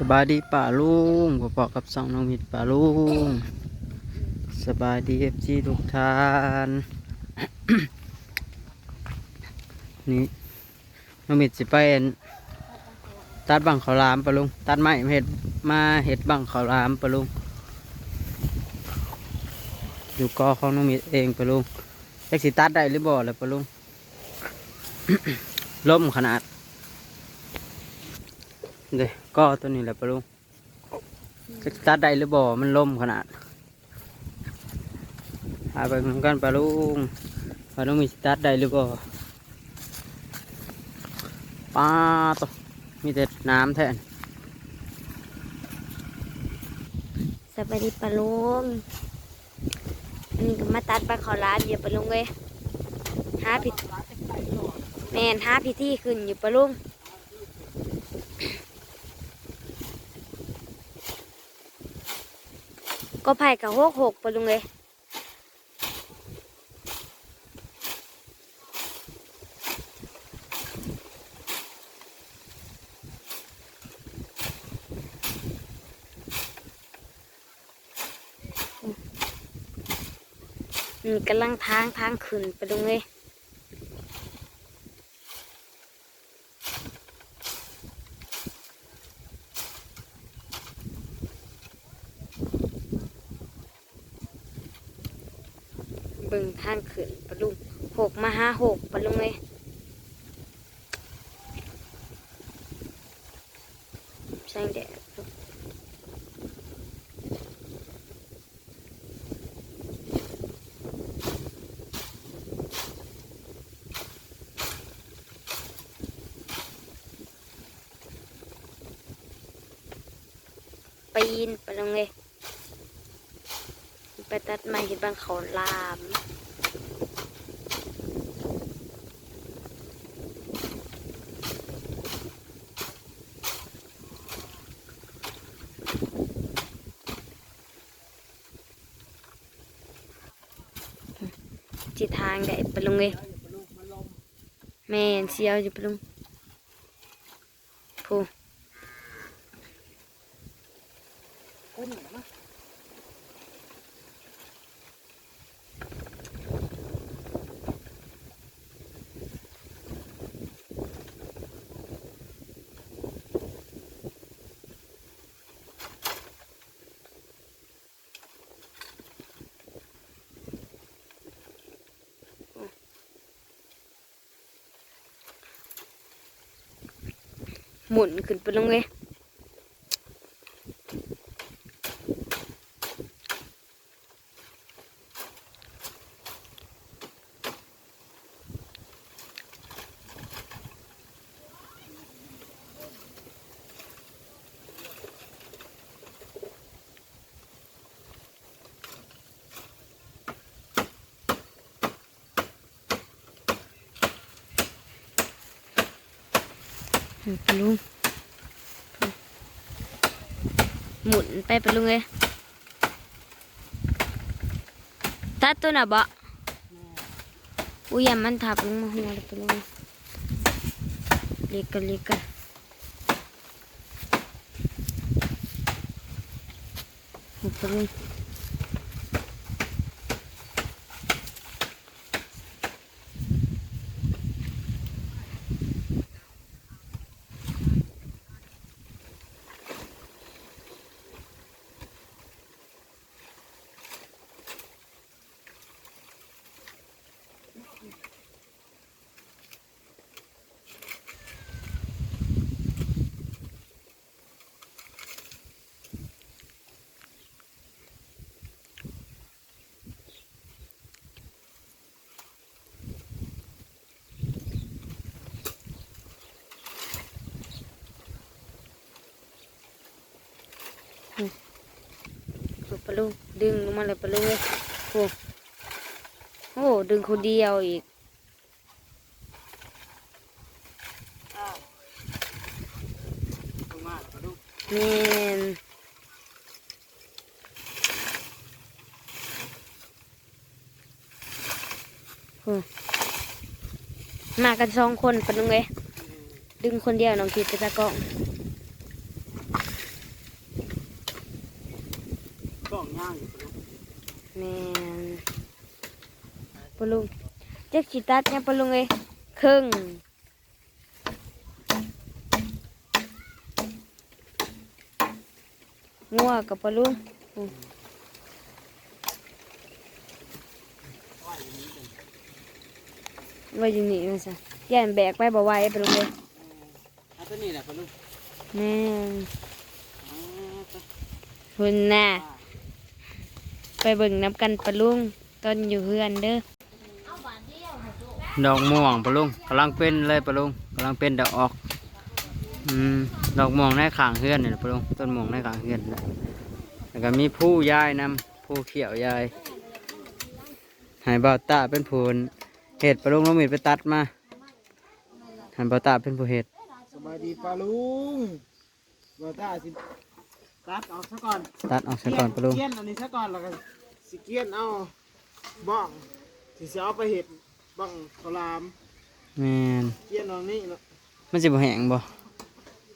สบายดีป่าลุงผมบอกกับสองน้องมิดป่าลุงสบายดีเอฟซีทุกท่าน นี่น้องมิดสิไปอั่นตัดบังเขาลามป่าลุงตัดไม้เห็ดมาเห็ดบังเขาลามป่าลุงอยู่กอของน้องมิดเองป่าลุงแท็กสิตัดได้หรือบ่เลยป่าลุงล่มขนาด เด้ก็ตัวนี้แหละปะลุงจะตัดได้หรือบ่ มันล่มขนาดหาไปเหมือนกันปะลุงปะลุงมีสิตัดได้หรือบ่ป้าตัวมีแต่น้ำแทนสวัสดีปะลุงอันนี้ก็มาตัดปลาขาวหลามอยู่ปะลุงเลยหาผิดแมนหาพิธีขึ้นอยู่ปะลุง ก็ไผ่กับหกหกไปลุงเลยมีกำลังทางทางขึ้นปลุงเลย ทางขึ้นปะลุงหกมาห้าหกปะลุงเลยแสงแดดปีนไปลงเลยไปตัดไม้ที่บ้านเขาลาม จิทางได้ปลงเลยแม่เสียวอยู่ปลงผู้ หมุนขึ้นไปลงเลย ปลุงหมุนไปไปลุงเลยตัดตัวน่ะบ่อุ้ยมันทับลงมาหัวเลยไปลุงเล็กกันเล็กกันไปลุง ปลุงดึงลงมาเลยปลุงเลยโอ้โอ้ดึงคนเดียวอีกแม่นมากันสองคนปนุงเลยดึงคนเดียวน้องคิดไปตะกองางอยู่ปะลุง แมน ปะลุงเจ๊กสิตัดเนี่ยปะลุงเอ้ยครึ่งงัวกับปะลุงอืมไว้อยู่นี่มันซะย่านแบกไปบ่ไหวปะลุงเอ้ยเอาตัวนี้แหละปะลุงแม่นอ๋อตัวหุ่นน่ะไปเบิ่งน้ำกันปะลุงตอนอยู่เฮือนเด้อ ดอกม่วงปะลุงกำลังเป็นเลยปะลุงกำลังเป็นดอกออกอืมดอกม่วงในข้างเฮือนนี่แหละปะลุงต้นม่วงในข้างเฮือนนั่นแหละแล้วก็มีผู้ยายนำผู้เขียวยายใหายบ่าวตาเป็นผู้เห็ดปะลุงน้องมีดไปตัดมาใหายบ่าวตาเป็นผู้เห็ดสบายดีปลาลุงบ่ต้าสิตัดออกซะก่อนตัดออกซะก่อนปะลุงเกี้ยนอันนี้ซะก่อนแล้วก็สิเกี้ยนเอาบ้องสิสิเอาไปเห็ด บ้องข้าวหลามแม่นเกี้ยนเอานี่เนาะมันสิบ่แห้งบ่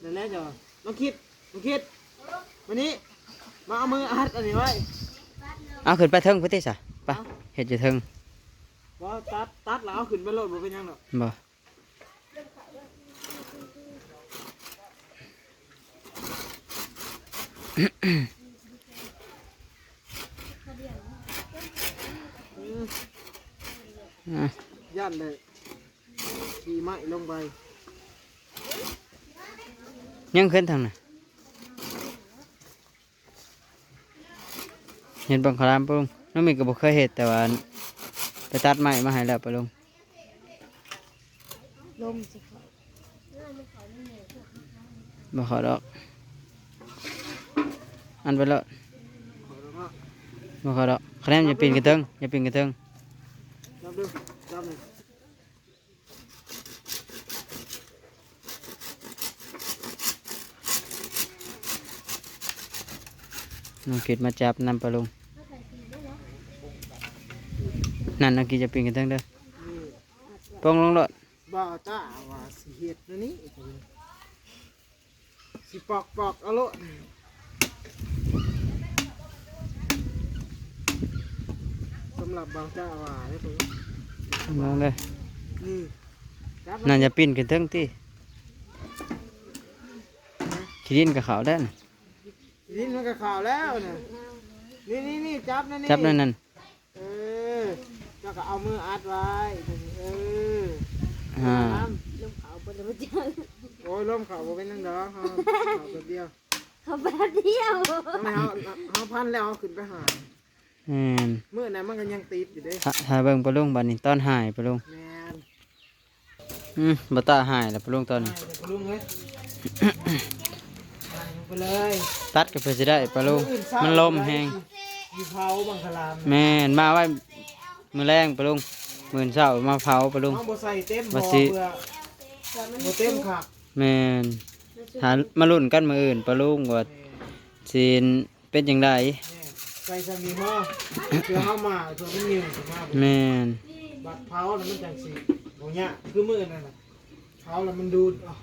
นั่นแหละจ้ะน้องคิดน้องคิดวันนี้มาเอามืออัดอันนี้ไว้เอาขึ้นไปเทิงพุทธิสะไปเห็ดอยู่เทิงว่าตัดตัดแล้วเอาขึ้นไปโลดบ่เป็นหยังหรอกบ่อืมอะ ย่านเลยขี่ไม้ลงไปยังขึ้นทางน่ะเห็นบังคลามปะลุงน้องมีก็บ่เคยเห็ดแต่ว่าไปตัดไม้มาให้แล้วปะลุงลมสิเขาบ่ขอดอก อันไปแล้วขอแล้วก็บ่ขอดอกคะแนนอย่าปีนกระเทิงอย่าปีนกระเทิง จับดูจับหนึ่งน้องกิดมาจับนำปะลุงนั่นน้องกิดจะปีนกระเทิงเด้อนี่ปองลงรถบ่าวต้าว่าสิเห็ดนะนี่สิปอกปอกเอาโลดสำหรับบ่าวต้าว่าได้ผ มลงเลยนี่จับนั่นอย่าปีนกระเทิงติขี้ดินกับเขาได้น่ะลิ้นมันก็ขาวแล้วนะนี่นี่นี่จับนะนี่จับนั่นนั่นเออเจ้าก็เอามืออัดไว้เอออ่าน้ำลมเขาบนรถจักรโอ้ยลมเขาบ่เป็นนังดอกเขาเขาตัวเดียวเขาแป๊บเดียวทำไมเขาเขาพันแล้วเอาขึ้นไปหา แม่นเมื่อนั้นมันก็ยังติดอยู่เด้ถ้าถ้าเบิ่งปลาลุงบัดนี้ตอนหายปลาลุงแมนอืมบ่ตาหายแล้วปลาลุงตอนนี้ให้เดี๋ยวลุงเลยให้ลงไปเลยตัดก็เพื่อสิได้ปลาลุงอื่เศร้ามันลมแฮงอยู่เผาบังคลามแม่นมาไว้มื้อแรงปลาลุงมื้อเช้ามาเผาปลาลุง เอาบ่ใส่เต็มบ่บ่สิ เบื่อบ่เต็มค่ะแม่นหามาลุ้นกันมื้ออื่นปลาลุงว่าสิเป็นจังไดใส่สามีหม้อเพื่อเข้ามาตัวมันยืนขึ้นมาแม่นบัดเผาแล้วมันจังสิบ่ยะคือมื้อนั่นน่ะเผาแล้วมันดูดอ๋อ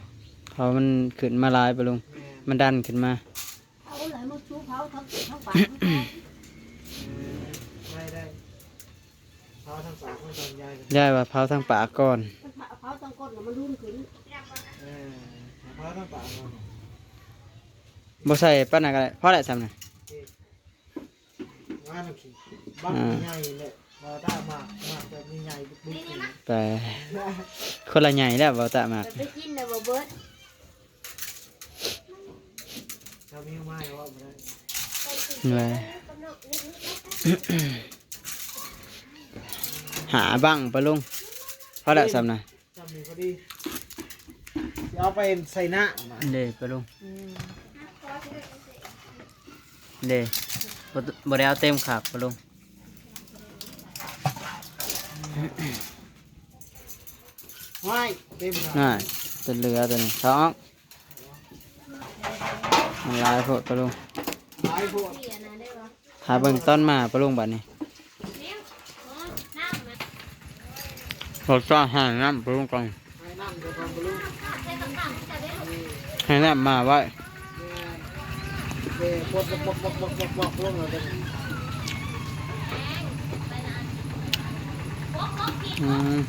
เขามันขึ้นมาหลายปลาลุงแม่นมันดันขึ้นมา เอาไหลมาชูเขาทั้งทั้งปากได้ได้เผาทั้งสามทั้งสองยายกันยายว่าเผาทางปากก่อนเขาทั้งก้นมันรุ่นขึ้นเออเผาทั้งปากก่อนบ่ใส่ปานนั้นก็ได้พอแล้วซ้ำน่ะ งานขี้บ้านใหญ่เลยบ่ได้มากมากแบบใหญ่ๆบึ้งๆไปคนละใหญ่แล้วบ่ตามากไปกินเลยบ่เบิร์ดถ้ามีไม้ว่าบ่ได้ไปหาบ้างปลาลุงพอแล้วซ้ำน่ะจำมีพอดีสิเอาไปใส่หน้ามาเด้ปลาลุงเด้ บ่ตบ่ได้เอาเต็มขาบปลาลุงไม้เต็มค่ะน่าตัวเหลือตัวนี้ท้องมันหลายโพดปลาลุงหลายพวกหาเบิ่งต้นมาปลาลุงบัดนี้รสชาติหาน้ำปลาลุงก่อนให้น้ำเดี๋ยว เฮ้ปวดปวดปวดปวดปวดปวดปวดลงเลยอืม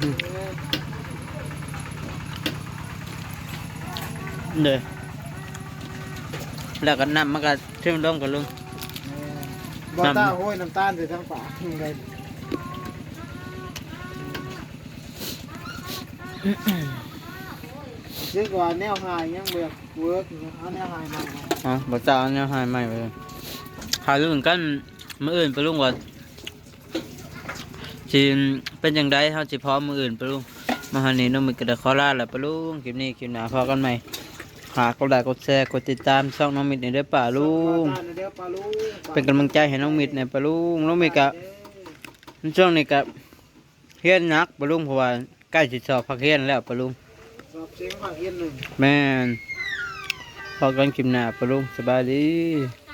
เด้อแล้วก็น้ำมันก็ซึมลงกันลงบ่ตาโอ้ยน้ำตาลไปทั้งปากเลยเยอะกว่าแนวหายยังเบือกเวิร์กเอาแนวหายมา อ๋อบ่จ้าเอาเนี่ยให้ใหม่ไปเลยขายลุงกันมื้ออื่นไปลุงว่าสิเป็นจังไดเฮาสิพร้อมมื้ออื่นไปลุงมาหานี่น้องมีกระดาษขอลาแล้วไปลุงคลิปนี้คลิปหน้าพอกันใหม่ฝากกดไลค์กดแชร์กดติดตามช่องน้องมิดนี่เด้อป่าลุงเดี๋ยวปลาลุงเป็นกำลังใจให้น้องมิดในปะลุงน้องมิดกะช่วงนี้กะเฮียนหนักปะลุงเพราะว่าใกล้สิสอบพักเฮียนแล้วปะลุงสอบเสียงผักเอียนหนึ่งแม่น พอกันคลิปหน้าปะลุงสบายดี